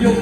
อยู่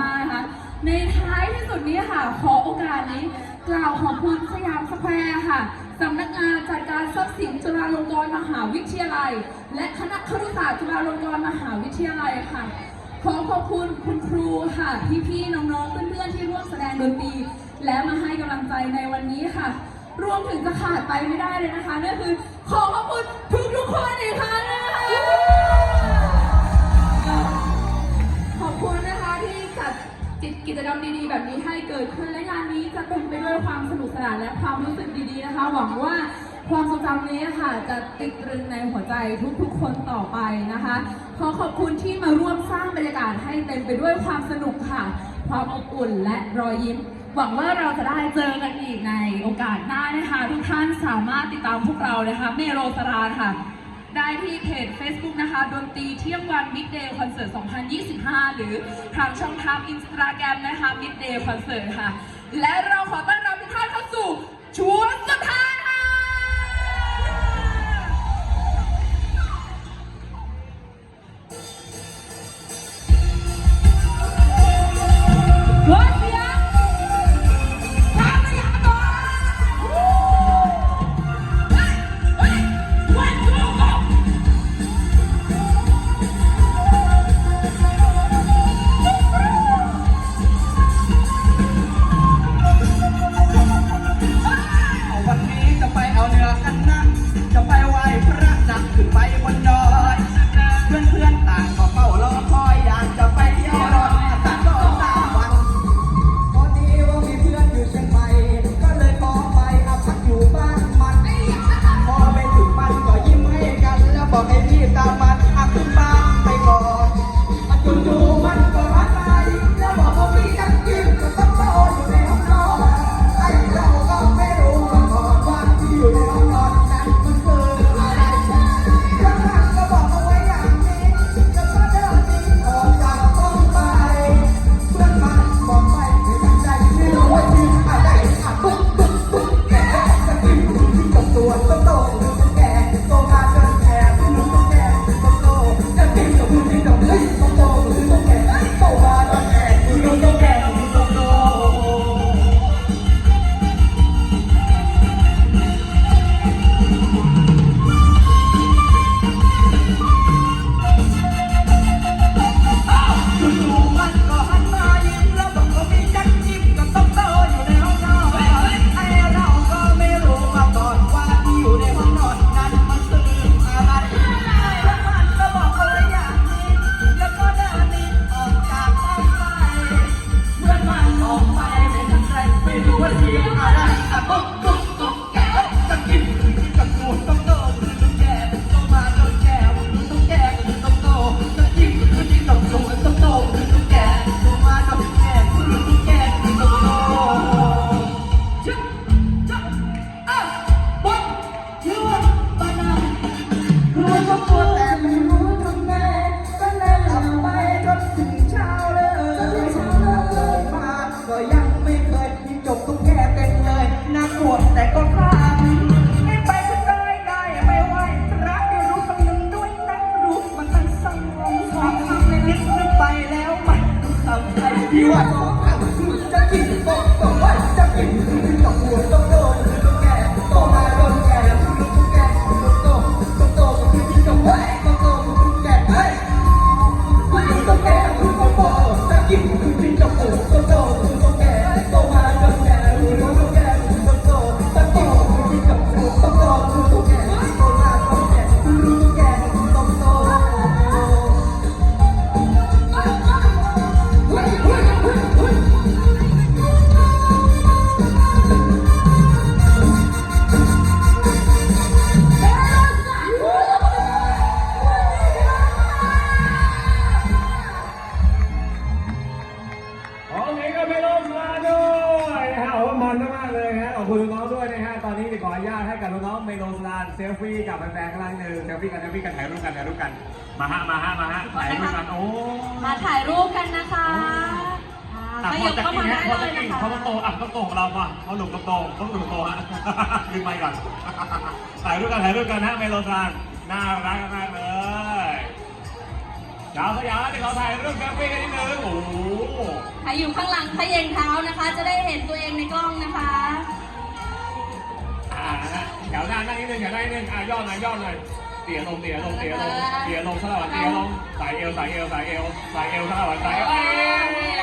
มากนะคะ ในท้ายที่สุดนี้ค่ะ ขอโอกาสนี้กล่าวขอบคุณสยามสแควร์ค่ะสำนักงานจัดการทรัพย์สินจุฬาลงกรณ์มหาวิทยาลัย และคณะครุศาสตร์จุฬาลงกรณ์มหาวิทยาลัยค่ะ ขอขอบคุณคุณครูค่ะพี่ๆน้องๆเพื่อนๆที่ร่วมแสดงดนตรีและมาให้กำลังใจในวันนี้ค่ะ รวมถึงจะขาดไปไม่ได้เลยนะคะนั่นคือขอขอบคุณทุกๆคนอีกครั้ง กิจกรรมดีๆ แบบนี้ให้เกิดขึ้นและงานนี้จะเต็มไปด้วยความสนุกสนานและความรู้สึกดีๆนะคะ หวังว่าความทรงจำนี้ค่ะจะติดตรึงในหัวใจทุกๆ คนต่อไปนะคะ ขอขอบคุณที่มาร่วมสร้างบรรยากาศให้เต็มไปด้วยความสนุกค่ะ ความอบอุ่นและรอยยิ้ม หวังว่าเราจะได้เจอกันอีกในโอกาสหน้านะคะ ทุกท่านสามารถติดตามพวกเรานะคะ เมโรสราค่ะ ได้ที่เพจ Facebook นะคะดนตรีเที่ยงวัน Midday Concert 2025 หรือทางช่องทาง Instagram นะคะ Midday Concert ค่ะ และเราขอต้อนรับทุกท่านเข้าสู่ช่วงสุดท้าย เขาหนุ่มต้องโตเขาหนุ่มโตฮะลืมไปก่อนถ่ายรูปกันถ่ายรูปกันนะเมโลสลานน่ารักมากเลยยาวสยามเดี๋ยวเราถ่ายรูปเซลฟี่กันนิดนึงโอ้โหใครอยู่ข้างหลังขยงเท้านะคะ จะได้เห็นตัวเองในกล้องนะคะอ่านะฮะแถวหน้านั่งนิดนึงแถวหน้านิดนึงอะย่อหน่อยย่อหน่อยเตี๋ยลงเตี๋ยลงเตี๋ยลงเตี๋ยลงสลับเตี๋ยลงสายเอวสายเอวสายเอวสายเอวสลับสายเอวเอ้ย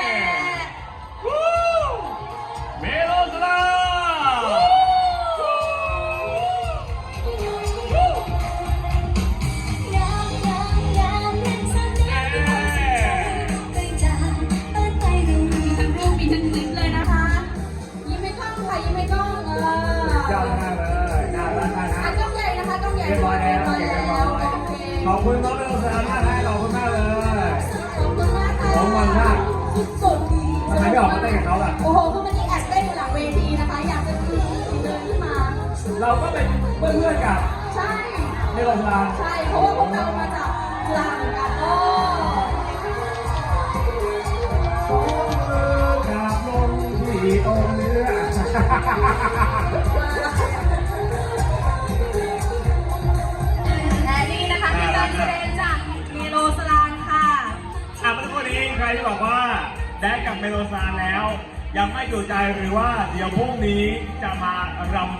อเคขอบคุณน้องเลสลามากนะขอบคุณมากเลยขอบคุณมากค่ะของมันมากสุดๆทำไมไม่ออกมาเต้นกับเขาล่ะ โอ้โหคือมื่อกี้แอบเต้นอยู่หลังเวทีนะคะ อยากจะขึ้นเดินขึ้นมา เราก็เป็นเพื่อนๆกับใช่เมโลสลามใช่ เพราะว่าพวกเรามาจากจุฬาเหมือนกันโอ้กับลงที่ตรงเนื้อ ใครที่บอกว่าแดกกับเมโลซานแล้ว ยังไม่อยู่ใจหรือว่าเดี๋ยวพรุ่งนี้จะมารำ